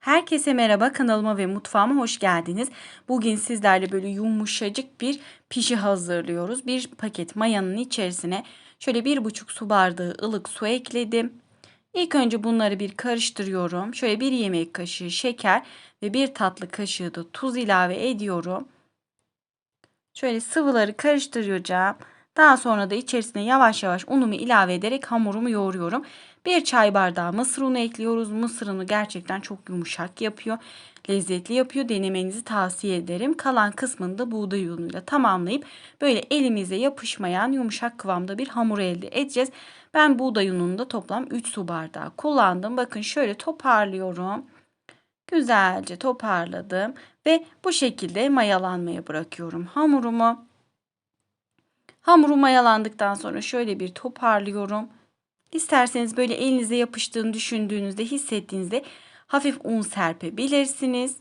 Herkese merhaba kanalıma ve mutfağıma hoş geldiniz. Bugün sizlerle böyle yumuşacık bir pişi hazırlıyoruz. Bir paket mayanın içerisine şöyle bir buçuk su bardağı ılık su ekledim. İlk önce bunları bir karıştırıyorum. Şöyle bir yemek kaşığı şeker ve bir tatlı kaşığı da tuz ilave ediyorum. Şöyle sıvıları karıştıracağım. Daha sonra da içerisine yavaş yavaş unumu ilave ederek hamurumu yoğuruyorum. Bir çay bardağı mısır unu ekliyoruz. Mısır unu gerçekten çok yumuşak yapıyor. Lezzetli yapıyor. Denemenizi tavsiye ederim. Kalan kısmını da buğday unuyla tamamlayıp böyle elimize yapışmayan yumuşak kıvamda bir hamur elde edeceğiz. Ben buğday ununu da toplam 3 su bardağı kullandım. Bakın şöyle toparlıyorum. Güzelce toparladım ve bu şekilde mayalanmaya bırakıyorum hamurumu. Hamuru mayalandıktan sonra şöyle bir toparlıyorum. İsterseniz böyle elinize yapıştığını düşündüğünüzde, hissettiğinizde hafif un serpebilirsiniz.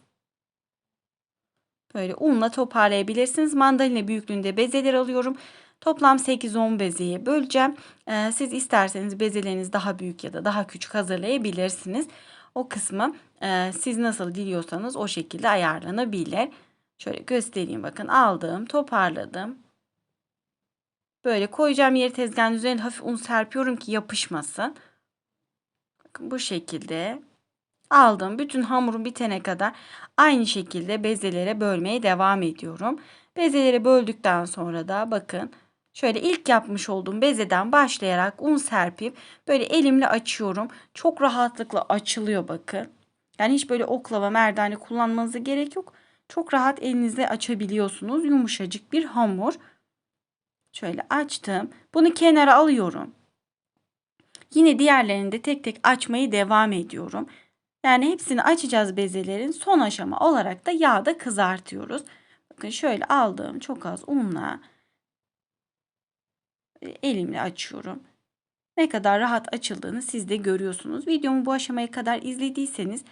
Böyle unla toparlayabilirsiniz. Mandalina büyüklüğünde bezeler alıyorum. Toplam 8-10 bezeye böleceğim. Ee, siz isterseniz bezeleriniz daha büyük ya da daha küçük hazırlayabilirsiniz. O kısmı e, siz nasıl diliyorsanız o şekilde ayarlanabilir. Şöyle göstereyim bakın aldım, toparladım. Böyle koyacağım yeri tezgahın üzerine hafif un serpiyorum ki yapışmasın. Bakın bu şekilde aldım. Bütün hamurum bitene kadar aynı şekilde bezelere bölmeye devam ediyorum. Bezeleri böldükten sonra da bakın şöyle ilk yapmış olduğum bezeden başlayarak un serpip böyle elimle açıyorum. Çok rahatlıkla açılıyor bakın. Yani hiç böyle oklava merdane kullanmanıza gerek yok. Çok rahat elinizle açabiliyorsunuz. Yumuşacık bir hamur. Şöyle açtım. Bunu kenara alıyorum. Yine diğerlerini de tek tek açmayı devam ediyorum. Yani hepsini açacağız bezelerin. Son aşama olarak da yağda kızartıyoruz. Bakın şöyle aldığım çok az unla e, elimle açıyorum. Ne kadar rahat açıldığını siz de görüyorsunuz. Videomu bu aşamaya kadar izlediyseniz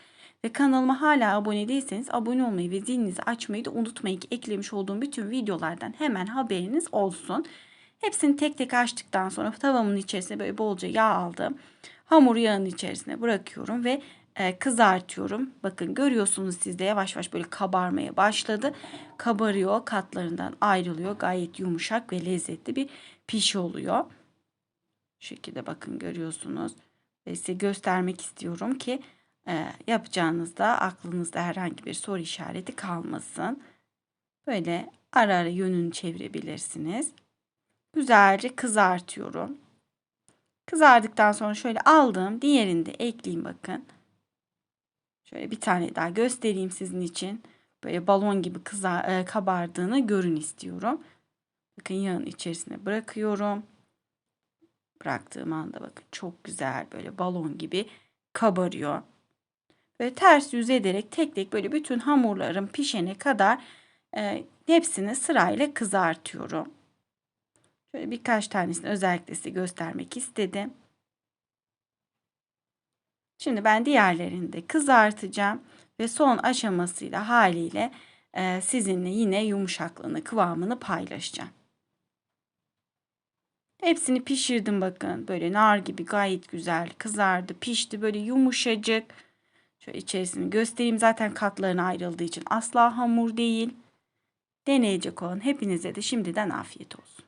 ve kanalıma hala abone değilseniz abone olmayı ve zilinizi açmayı da unutmayın ki eklemiş olduğum bütün videolardan hemen haberiniz olsun. Hepsini tek tek açtıktan sonra tavamın içerisine böyle bolca yağ aldım. Hamuru yağın içerisine bırakıyorum ve e, kızartıyorum. Bakın görüyorsunuz siz de yavaş yavaş böyle kabarmaya başladı. Kabarıyor, katlarından ayrılıyor. Gayet yumuşak ve lezzetli bir pişi oluyor. Şu şekilde bakın görüyorsunuz. Ve size göstermek istiyorum ki e, yapacağınızda aklınızda herhangi bir soru işareti kalmasın. Böyle ara ara yönünü çevirebilirsiniz. Güzelce kızartıyorum. Kızardıktan sonra şöyle aldım. Diğerini de ekleyeyim bakın. Şöyle bir tane daha göstereyim sizin için. Böyle balon gibi kızar, e, kabardığını görün istiyorum. Bakın yağın içerisine bırakıyorum. Bıraktığım anda bakın çok güzel böyle balon gibi kabarıyor. Böyle ters yüz ederek tek tek böyle bütün hamurlarım pişene kadar e, hepsini sırayla kızartıyorum. Şöyle birkaç tanesini özellikle size göstermek istedim. Şimdi ben diğerlerini de kızartacağım ve son aşamasıyla haliyle e, sizinle yine yumuşaklığını, kıvamını paylaşacağım. Hepsini pişirdim bakın. Böyle nar gibi gayet güzel kızardı, pişti. Böyle yumuşacık. Şöyle içerisini göstereyim. Zaten katlarına ayrıldığı için asla hamur değil. Deneyecek olan hepinize de şimdiden afiyet olsun.